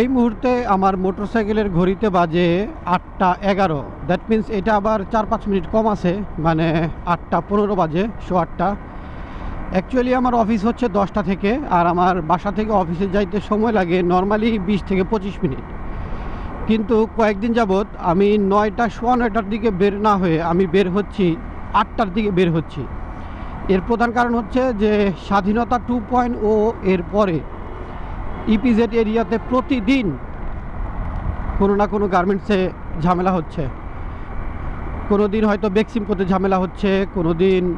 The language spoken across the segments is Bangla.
এই মুহূর্তে আমার মোটরসাইকেলের ঘড়িতে বাজে আটটা এগারো। দ্যাট মিন্স এটা আবার চার পাঁচ মিনিট কম আছে মানে আটটা পনেরো বাজে, শো আটটা। অ্যাকচুয়ালি আমার অফিস হচ্ছে দশটা থেকে, আর আমার বাসা থেকে অফিসে যাইতে সময় লাগে নর্মালি বিশ থেকে পঁচিশ মিনিট। কিন্তু কয়েকদিন যাবৎ আমি নয়টা সোয়া নয়টার দিকে বের না হয়ে আমি বের হচ্ছি, আটটার দিকে বের হচ্ছি। এর প্রধান কারণ হচ্ছে যে স্বাধীনতা টু পয়েন্ট ও এর পরে ইপিজেড এরিয়াতে প্রতিদিন কোনো না কোনো গার্মেন্টসে ঝামেলা হচ্ছে। কোনো দিন হয়তো বেক্সিমকোতে ঝামেলা হচ্ছে, কোনো দিন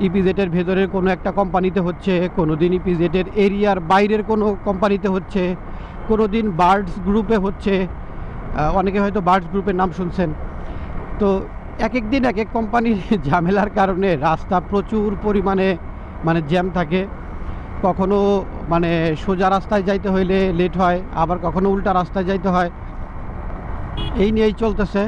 ইপিজেটের ভেতরের কোনো একটা কোম্পানিতে হচ্ছে, কোনো দিন ইপিজেটের এরিয়ার বাইরের কোনো কোম্পানিতে হচ্ছে, কোনো দিন বার্ডস গ্রুপে হচ্ছে অনেকে হয়তো বার্ডস গ্রুপের নাম শুনছেন। তো এক এক দিন এক এক কোম্পানির ঝামেলার কারণে রাস্তা প্রচুর পরিমাণে মানে জ্যাম থাকে। কখনো মানে সোজা রাস্তায় যাইতে হইলে লেট হয়, আবার কখনো উল্টা রাস্তায় যাইতে হয়। এই নিয়েই চলতেছে।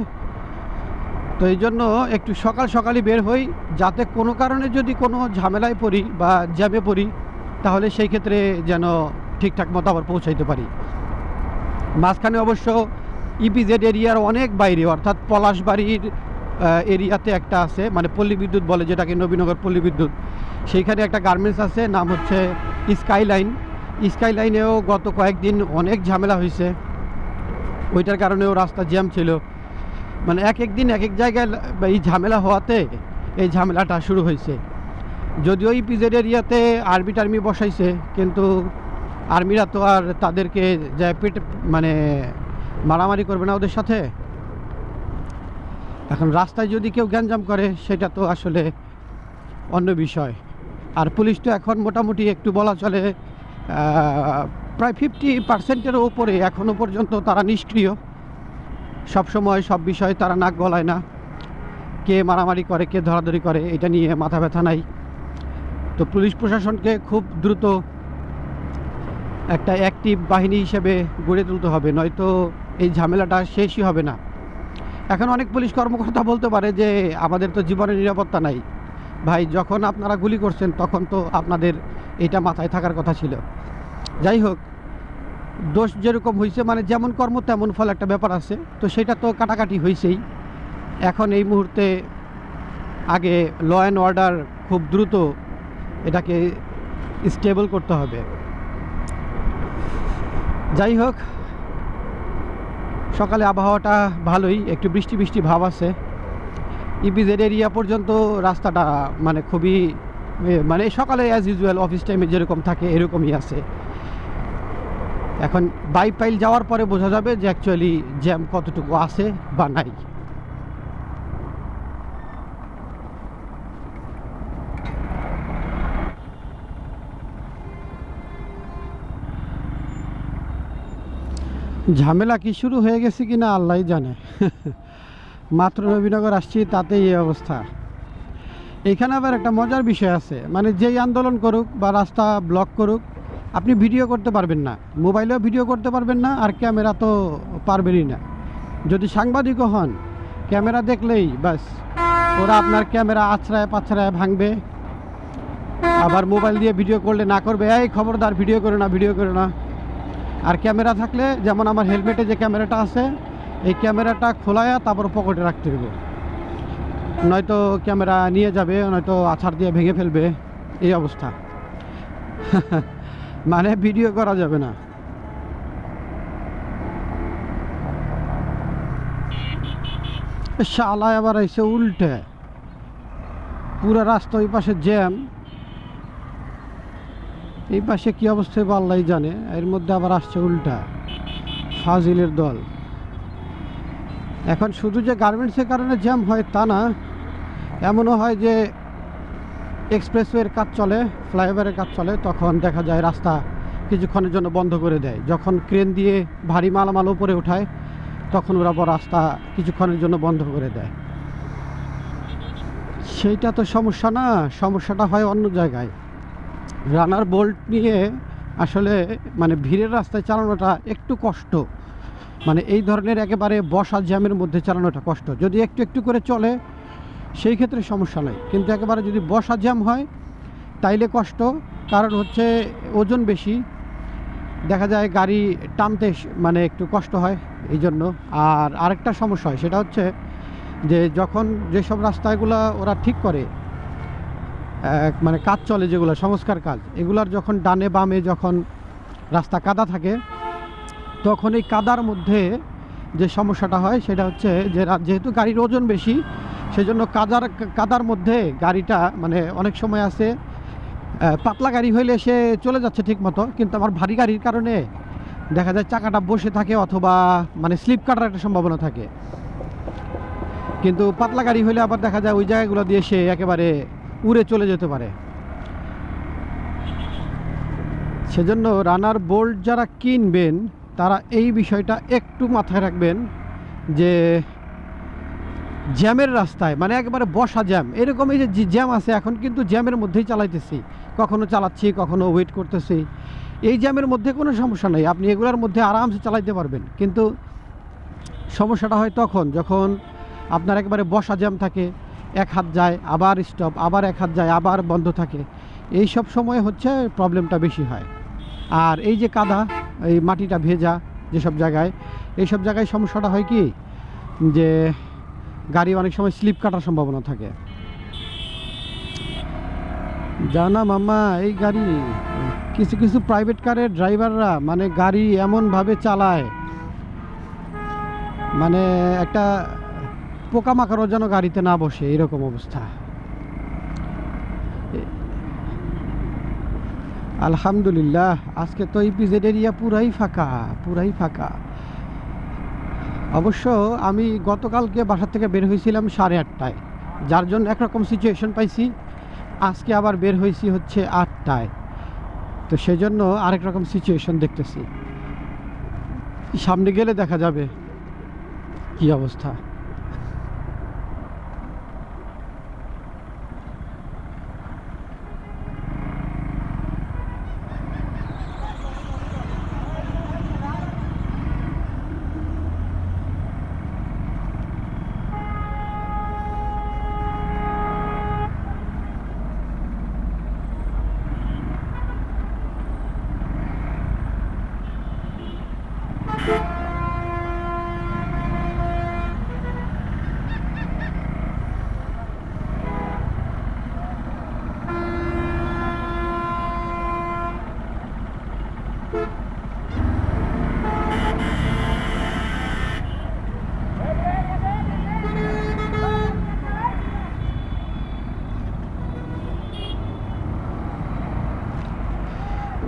তো এই জন্য একটু সকাল সকালই বের হই, যাতে কোনো কারণে যদি কোনো ঝামেলায় পড়ি বা জ্যামে পড়ি, তাহলে সেই ক্ষেত্রে যেন ঠিকঠাক মতো আবার পৌঁছাইতে পারি। মাঝখানে অবশ্য ইপিজেড এরিয়ার অনেক বাইরে, অর্থাৎ পলাশবাড়ির এরিয়াতে একটা আছে মানে পল্লী বিদ্যুৎ বলে যেটাকে নবীনগর পল্লী বিদ্যুৎ। সেইখানে একটা গার্মেন্টস আছে, নাম হচ্ছে স্কাইলাইন। স্কাইলাইনেও গত কয়েকদিন অনেক ঝামেলা হয়েছে। ওইটার কারণেও রাস্তা জ্যাম ছিল। মানে এক এক দিন এক এক জায়গায় এই ঝামেলা হওয়াতে এই ঝামেলাটা শুরু হয়েছে। যদিও এই পিজেড এরিয়াতে আর্মি টার্মি বসাইছে, কিন্তু আর্মিরা তো আর তাদেরকে যায় পেট মানে মারামারি করবে না ওদের সাথে। এখন রাস্তায় যদি কেউ গ্যাঞ্জাম করে, সেটা তো আসলে অন্য বিষয়। আর পুলিশ তো এখন মোটামুটি একটু বলা চলে প্রায় ফিফটি পার্সেন্টের ওপরে এখনও পর্যন্ত তারা নিষ্ক্রিয়। সব সময় সব বিষয়ে তারা নাক গলায় না। কে মারামারি করে, কে ধরাধরি করে, এটা নিয়ে মাথা ব্যথা নাই। তো পুলিশ প্রশাসনকে খুব দ্রুত একটা অ্যাক্টিভ বাহিনী হিসেবে গড়ে তুলতে হবে, নয়তো এই ঝামেলাটা শেষই হবে না। এখন অনেক পুলিশ কর্মকর্তা বলতে পারে যে, আমাদের তো জীবনের নিরাপত্তা নাই। ভাই, যখন আপনারা গুলি করছেন, তখন তো আপনাদের এটা মাথায় থাকার কথা ছিল। যাই হোক, দোষ যেরকম হয়েছে মানে যেমন কর্ম তেমন ফল একটা ব্যাপার আছে। তো সেটা তো কাটাকাটি হয়েছেই এখন এই মুহূর্তে আগে ল অ্যান্ড অর্ডার খুব দ্রুত এটাকে স্টেবল করতে হবে। যাই হোক, সকালে আবহাওয়াটা ভালোই, একটু বৃষ্টি বৃষ্টি ভাব আছে। ইপিজেড এরিয়া পর্যন্ত রাস্তাটা মানে খুবই মানে সকালে অ্যাজ ইউজুয়াল অফিস টাইমে যেরকম থাকে এরকমই আছে। এখন বাইপাইল যাওয়ার পরে বোঝা যাবে যে অ্যাকচুয়ালি জ্যাম কতটুকু আছে বা নাই। ঝামেলা কি শুরু হয়ে গেছে কিনা আল্লাহ জানে। মাত্র নবীনগর আসছি, তাতেই এই অবস্থা। এখানে আবার একটা মজার বিষয় আছে। মানে যেই আন্দোলন করুক বা রাস্তা ব্লক করুক, আপনি ভিডিও করতে পারবেন না। মোবাইলেও ভিডিও করতে পারবেন না, আর ক্যামেরা তো পারবেনই না। যদি সাংবাদিকও হন, ক্যামেরা দেখলেই বাস ওরা আপনার ক্যামেরা আছড়ায় পাছড়ায় ভাঙবে। আবার মোবাইল দিয়ে ভিডিও করলে না করবে, এই খবরদার, ভিডিও করে না, ভিডিও করে না। আর ক্যামেরা থাকলে, যেমন আমার হেলমেটে যে ক্যামেরাটা আছে এই ক্যামেরাটা খোলায়া তারপর পকেটে রাখতে হবে নয়তো ক্যামেরা নিয়ে যাবে, নয়তো আছাড় দিয়ে ভেঙে ফেলবে, এই অবস্থা। মানে ভিডিও করা যাবে না। শালায় আবার এসে উল্টে। পুরো রাস্তা ওই পাশে জ্যাম। এই পাশে কি অবস্থায় আল্লাহ জানে, এর মধ্যে আবার আসছে উল্টা। ফাজিলের দল। এখন শুধু যে গার্মেন্টসের কারণে জ্যাম হয় তা না, এমনও হয় যে এক্সপ্রেসওয়ের কাজ চলে, ফ্লাইওভারের কাজ চলে, তখন দেখা যায় রাস্তা কিছুক্ষণের জন্য বন্ধ করে দেয়। যখন ক্রেন দিয়ে ভারী মালামাল উপরে উঠায়, তখন ওরা রাস্তা কিছুক্ষণের জন্য বন্ধ করে দেয়। সেইটা তো সমস্যা না, সমস্যাটা হয় অন্য জায়গায়। রানার বোল্ট নিয়ে আসলে মানে ভিড়ের রাস্তায় চালানোটা একটু কষ্ট। মানে এই ধরনের একেবারে বসা জ্যামের মধ্যে চালানোটা কষ্ট। যদি একটু একটু করে চলে, সেই ক্ষেত্রে সমস্যা নাই। কিন্তু একেবারে যদি বসা জ্যাম হয়, তাইলে কষ্ট। কারণ হচ্ছে ওজন বেশি। দেখা যায় গাড়ি টানতে মানে একটু কষ্ট হয় এই জন্য আর আরেকটা সমস্যা হয়, সেটা হচ্ছে যে যখন যেসব রাস্তাগুলো ওরা ঠিক করে মানে কাজ চলে যেগুলো, সংস্কার কাজ, এগুলার যখন ডানে বামে যখন রাস্তা কাদা থাকে তখন এই কাদার মধ্যে যে সমস্যাটা হয়, সেটা হচ্ছে যে যেহেতু গাড়ির ওজন বেশি, সেজন্য কাদার কাদার মধ্যে গাড়িটা মানে অনেক সময় আছে পাতলা গাড়ি হইলে সে চলে যাচ্ছে ঠিক মতো কিন্তু আমার ভারী গাড়ির কারণে দেখা যায় চাকাটা বসে থাকে অথবা মানে স্লিপ কাটার একটা সম্ভাবনা থাকে। কিন্তু পাতলা গাড়ি হইলে আবার দেখা যায় ওই জায়গাগুলো দিয়ে সে একেবারে উড়ে চলে যেতে পারে। সেজন্য রানার বোল্ট যারা কিনবেন তারা এই বিষয়টা একটু মাথায় রাখবেন যে জ্যামের রাস্তায় মানে একবারে বসা জ্যাম, এরকম এই যে জ্যাম আছে এখন কিন্তু জ্যামের মধ্যেই চালাইতেছি, কখনো চালাচ্ছি, কখনো ওয়েট করতেছি। এই জ্যামের মধ্যে কোনো সমস্যা নেই, আপনি এগুলোর মধ্যে আরামসে চালাইতে পারবেন। কিন্তু সমস্যাটা হয় তখন যখন আপনার একবারে বসা জ্যাম থাকে, এক হাত যায়, আবার স্টপ আবার এক হাত যায়, আবার বন্ধ থাকে। এই সব সময় হচ্ছে প্রবলেমটা বেশি হয়। আর এই যে কাদা এই মাটিটা ভেজা যেসব জায়গায়। এইসব জায়গায় সমস্যাটা হয় কি? যে গাড়ি অনেক সময় স্লিপ কাটার সম্ভাবনা থাকে। জানা মামা, এই গাড়ি কিছু কিছু প্রাইভেট কারের ড্রাইভাররা মানে গাড়ি এমনভাবে চালায়। মানে একটা পোকামাকড়ও যেন গাড়িতে না বসে, এরকম অবস্থা। আলহামদুলিল্লাহ, আজকে তো ইপিজেড এরিয়া পুরাই ফাঁকা পুরাই ফাঁকা। অবশ্য আমি গতকালকে বাসা থেকে বের হয়েছিলাম সাড়ে আটটায়, যার জন্য একরকম সিচুয়েশন পাইছি। আজকে আবার বের হয়েছি হচ্ছে আটটায়। তো সেজন্য আরেক রকম সিচুয়েশন দেখতেছি। সামনে গেলে দেখা যাবে কি অবস্থা।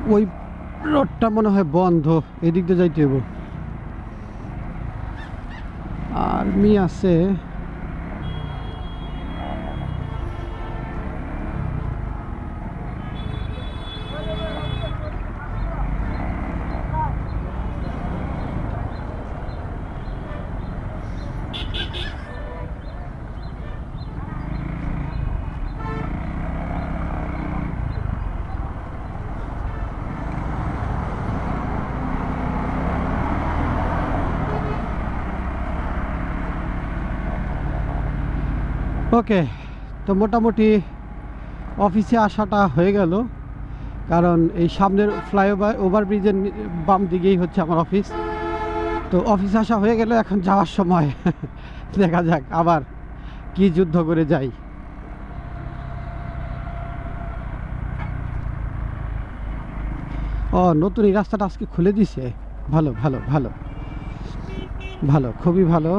ওই রোডটা মনে হয় বন্ধ এদিক দিয়ে যাইতে হইব। আর মি আছে ওকে, তো মোটামুটি অফিসে আসাটা হয়ে গেল। কারণ এই সামনের ফ্লাইওভার, ওভারব্রিজের বাম দিকেই হচ্ছে আমার অফিস। তো অফিসে আসা হয়ে গেল, এখন যাওয়ার সময়। দেখা যাক আবার কি যুদ্ধ করে যাই। ও, নতুন এই রাস্তাটা আজকে খুলে দিছে? ভালো ভালো ভালো। ভালো, খুবই ভালো।